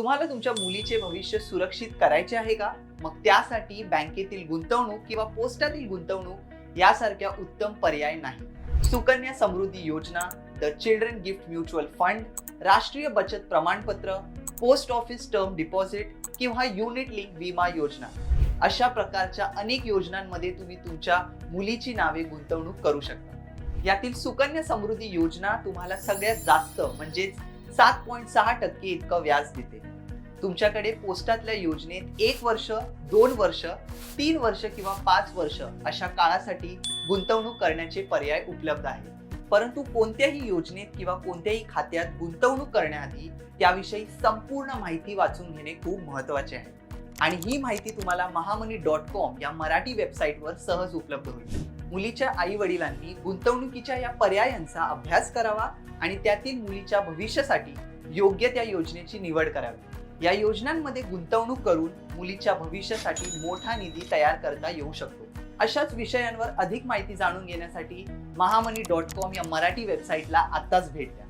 तुम्हाला तुमच्या मुलीचे भविष्य सुरक्षित करायचे आहे का? मग त्यासाठी बँकेतील गुंतवणूक किंवा पोस्टातील गुंतवणूक यासारख्या उत्तम पर्याय नाही. Sukanya Samriddhi Yojana the children gift mutual fund राष्ट्रीय बचत प्रमाणपत्र पोस्ट ऑफिस टर्म डिपॉझिट किंवा युनिट लिंक विमा योजना. अशा प्रकारच्या अनेक योजनांमध्ये तुम्ही तुमच्या मुलीची नावे गुंतवणूक करू शकता. यातील सुकन्या समृद्धी योजना तुम्हाला सगळ्यात जास्त म्हणजेच सात पॉईंट सहा टक्के इतकं व्याज देते. तुमच्याकडे पोस्टातल्या योजनेत एक वर्ष दोन वर्ष तीन वर्ष किंवा पाच वर्ष अशा काळासाठी गुंतवणूक करण्याचे पर्याय उपलब्ध आहेत. परंतु कोणत्याही योजनेत किंवा कोणत्याही खात्यात गुंतवणूक करण्याआधी त्याविषयी संपूर्ण माहिती वाचून घेणे खूप महत्त्वाचे आहे. आणि ही माहिती तुम्हाला महामनी डॉट कॉम या मराठी वेबसाईटवर सहज उपलब्ध होईल. मुलीच्या आई वडिलांनी गुंतवणुकीच्या या पर्यायांचा अभ्यास करावा आणि त्यातील मुलीच्या भविष्यासाठी योग्य त्या योजनेची निवड करावी. या योजनांमध्ये गुंतवणूक करून मुलीच्या भविष्यासाठी मोठा निधी तयार करता येऊ शकतो. अशाच विषयांवर अधिक माहिती जाणून घेण्यासाठी महामनी डॉट कॉम या मराठी वेबसाईटला आत्ताच भेट द्या.